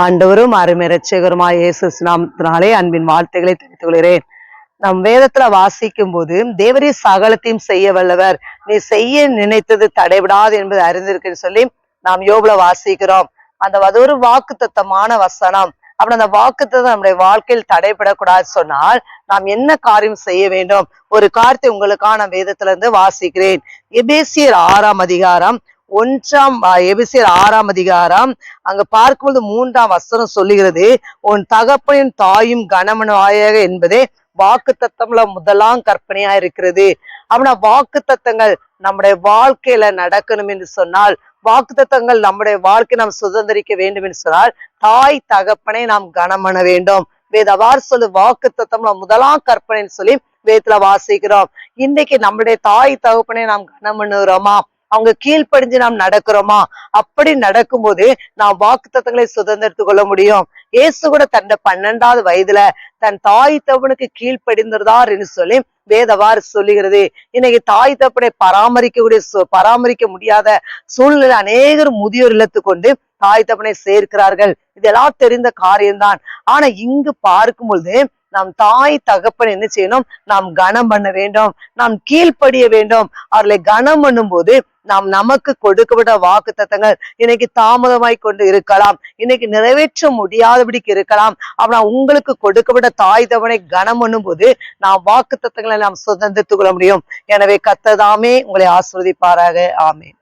ஆண்டவரும் அருமை ரட்சகருமாய் இயேசு நாமத்தினாலே அன்பின் வாழ்த்துக்களை தெரிவித்துக் கொள்கிறேன். நம் வேதத்துல வாசிக்கும் போது தேவரே சகலத்தையும் செய்ய வல்லவர். நீ செய்ய நினைத்தது தடைபடாது என்பது அறிந்திருக்குன்னு சொல்லி நாம் யோபுல வாசிக்கிறோம். அந்த அது ஒரு வாக்கு தத்தமான வசனம். அப்படி அந்த வாக்கு நம்முடைய வாழ்க்கையில் தடைபடக்கூடாது சொன்னால் நாம் என்ன காரியம் செய்ய வேண்டும்? ஒரு காரியத்தை உங்களுக்கான வேதத்துல இருந்து வாசிக்கிறேன். எபேசியர் ஆறாம் அதிகாரம் ஒன்றாம் எபிசியர் ஆறாம் அதிகாரம் அங்க பார்க்கும்போது மூன்றாம் வசனம் சொல்லுகிறது உன் தகப்பனின் தாயும் கனமனாயாக என்பதே வாக்கு தத்தம்ல முதலாம் கற்பனையா இருக்கிறது. அப்படின்னா வாக்கு தத்தங்கள் நம்முடைய வாழ்க்கையில நடக்கணும் என்று சொன்னால் வாக்கு தத்தங்கள் நம்முடைய வாழ்க்கை நாம் சுதந்திரிக்க வேண்டும் என்று சொன்னால் தாய் தகப்பனை நாம் கனமண வேண்டும். வேதவார் சொல்லு வாக்கு தத்தம்ல முதலாம் கற்பனைன்னு சொல்லி வேதத்துல வாசிக்கிறோம். இன்னைக்கு நம்முடைய தாய் தகப்பனை நாம் கனம் அவங்க கீழ்ப்படிஞ்சு நாம் நடக்கிறோமா? அப்படி நடக்கும்போது நாம் வாக்கு தத்தங்களை சுதந்திரத்து கொள்ள முடியும். இயேசு கூட தன்னை பன்னெண்டாவது வயதுல தன் தாய் தவனுக்கு கீழ்ப்படிந்திருந்தார் என்று சொல்லி வேதவாறு சொல்லுகிறது. இன்னைக்கு தாய் தப்பனை பராமரிக்கக்கூடிய சு- பராமரிக்க முடியாத சூழ்நிலை அநேகர் முதியோர் இல்லத்து கொண்டு தாய் தப்பனை சேர்க்கிறார்கள். இதெல்லாம் தெரிந்த காரியம்தான். ஆனா இங்கு பார்க்கும் பொழுது நாம் தாய் தகப்பன் என்ன செய்யணும்? நாம் கனம் பண்ண வேண்டும். நாம் கீழ்ப்படிய வேண்டும். அவர்களை கனம் பண்ணும்போது நாம் நமக்கு கொடுக்கப்பட்ட வாக்கு தத்தங்கள் இன்னைக்கு தாமதமாய் கொண்டு இருக்கலாம். இன்னைக்கு நிறைவேற்ற முடியாதபடிக்கு இருக்கலாம். ஆனா உங்களுக்கு கொடுக்கப்பட்ட தாய் தவனை கனம் பண்ணும்போது நாம் வாக்கு தத்தங்களை நாம் சுதந்திரத்துக் கொள்ள முடியும். எனவே கத்ததாமே உங்களை ஆஸ்வதிப்பாராக ஆமேன்.